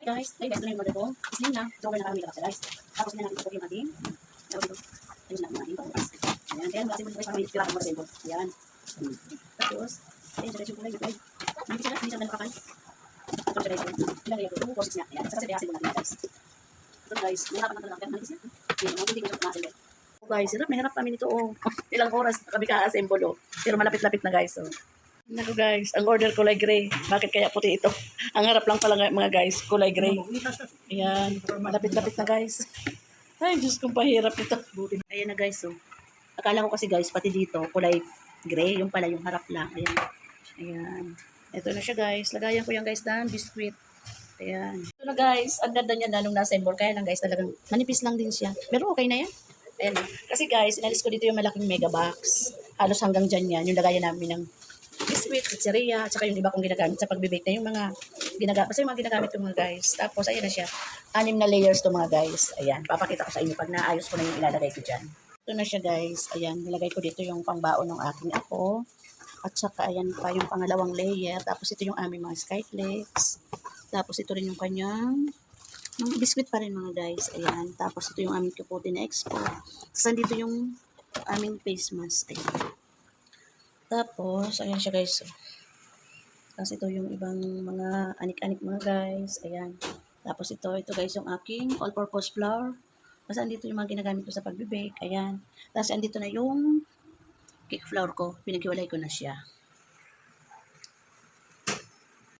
Guys, ay guys, ito na yung order ko. Slim lang. So, over na kami guys. Tapos na natin ito yung ating. Tawag ito. Ayun lang yung ating panggas. Ayan. Kaya mga simple guys, para may tira ka mga simple. Ayan. Hmm. Tapos, ayun, siya yung kulay. Ay, hindi siya, hindi siya nakakay. Ito guys. Ilang layer ko. 2 courses niya. Ayan. Saka siya mo natin guys. Ito guys, nahirapan na talaga. Manis niya. Ayan, mga hindi ko siya kumasin guys, hirap, mahirap kami nito. Oh. Ilang oras na kami ka-assemble. Oh. Pero malapit-lapit na guys. Oh. Naku guys, ang order kulay gray. Bakit kaya puti ito? Ang harap lang pala mga guys, kulay gray. Ayan, malapit-lapit na guys. Ay, Diyos kong pahirap ito. Ayan na guys, oh. Akala ko kasi guys, pati dito, kulay gray. Yung pala, yung harap lang. Ayan. Ayan. Ito na siya guys. Lagayan ko yan guys ng biscuit. Ayan. Ito na guys, ang ganda niya na nung na-assemble. Kaya lang guys, talagang manipis lang din siya. Pero okay na yan. Ayan. Kasi guys, inalis ko dito yung malaking mega box. Halos hanggang dyan yan. Yung lagayan namin ng biscuit, pizzeria, at saka yung iba kong ginagamit sa pagbibake na yung mga ginagamit. Kasi yung mga ginagamit ko mga guys. Tapos, ayan na siya. Anim na layers to mga guys. Ayan. Papakita ko sa inyo pag naayos ko na yung ilalagay ko dyan. Ito na siya guys. Ayan. Nilagay ko dito yung pangbaon ng aking ako. At saka ayan pa yung pangalawang layer. Tapos ito yung aming mga skyflakes. Tapos ito rin yung kanyang mga biscuit pa rin mga guys. Ayan. Tapos ito yung aming kapote na expo. Tapos andito yung aming face mask. Ayan. Tapos, ayan siya guys. Tapos ito yung ibang mga anik-anik mga guys. Ayan. Tapos ito, ito guys yung aking all-purpose flour. Tapos andito yung mga ginagamit ko sa pagbibake. Ayan. Tapos andito na yung cake flour ko. Pinaghiwalay ko na siya.